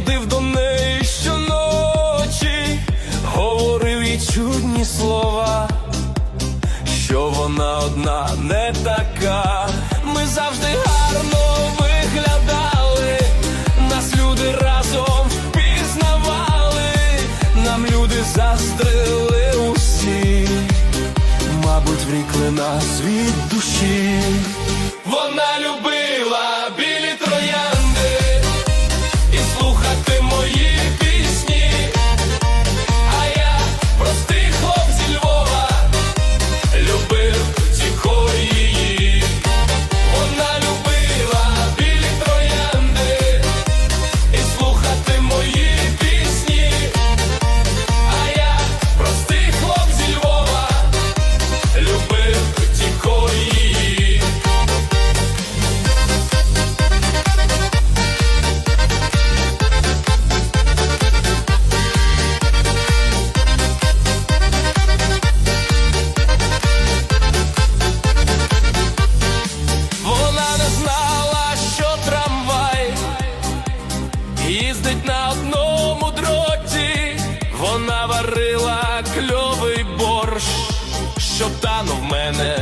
ходив до неї щоночі, говорив їй чудні слова, що вона одна не така. Ми завжди гарно виглядали, нас люди разом впізнавали, нам люди застрили усі, мабуть, врікли нас від душі. Вона любила. Вона варила кльовий борщ, що танув мене.